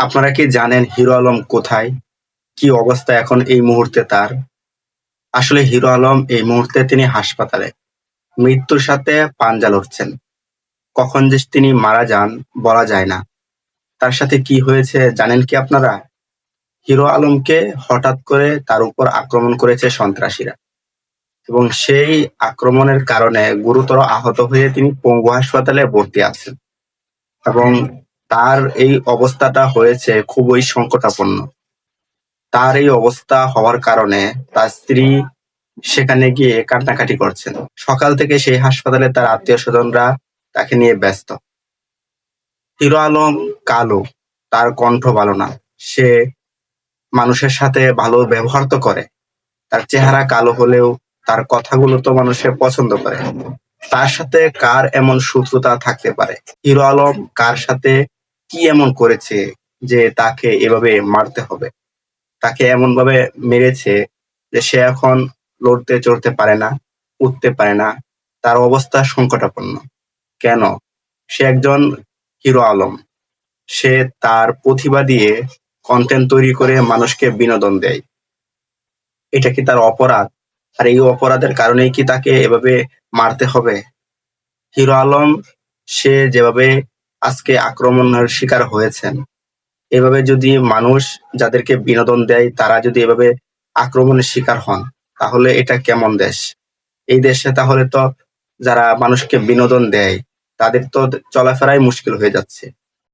আপনারা কি জানেন হিরো আলম কোথায়? কি অবস্থা এখন এই মুহূর্তে তার? আসলে হিরো আলম এই মুহূর্তে তিনি হাসপাতালে। মৃত্যুর সাথে পাঞ্জা লড়ছেন। কখন যে তিনি মারা যান বলা যায় না। তার সাথে কি হয়েছে জানেন কি আপনারা? হিরো আলমকে হঠাৎ করে তার উপর আক্রমণ করেছে সন্ত্রাসীরা এবং সেই আক্রমণের কারণে গুরুতর আহত হয়ে তিনি পঙ্গু হাসপাতালে ভর্তি আছেন এবং তার এই অবস্থাটা হয়েছে খুবই সংকটাপন্ন। তার এই অবস্থা হওয়ার কারণে তার স্ত্রী সেখানে গিয়ে কান্নাকাটি করছেন। সকাল থেকে সেই হাসপাতালে তার আত্মীয়-স্বজনরা তাকে নিয়ে ব্যস্ত। হিরো আলম কালো, তার কণ্ঠ ভালো না। সে মানুষের সাথে ভালো ব্যবহার তো করে। তার চেহারা কালো হলেও তার কথাগুলো তো মানুষে পছন্দ করে। তার সাথে কার এমন শত্রুতা থাকতে পারে? হিরো আলম কার সাথে কি এমন করেছে যে তাকে এভাবে মারতে হবে? তাকে এমনভাবে মেরেছে যে সে এখন লড়তে চড়তে পারে না, উঠতে পারে না। তার অবস্থা সংকটাপন্ন। কেন? সে একজন হিরো আলম। সে তার প্রতিভা দিয়ে কন্টেন্ট তৈরি করে মানুষকে বিনোদন দেয়। এটা কি তার অপরাধ? আর এই অপরাধের কারণেই কি তাকে এভাবে মারতে হবে? হিরো আলম সে যেভাবে আজকে আক্রমণের শিকার হয়েছেন, এভাবে যদি মানুষ যাদেরকে বিনোদন দেয় তারা যদি এভাবে আক্রমণের শিকার হন, তাহলে এটা কেমন দেশ? এই দেশে তাহলে তো যারা মানুষকে বিনোদন দেয়, তাদের তো চলাফেরাই মুশকিল হয়ে যাচ্ছে।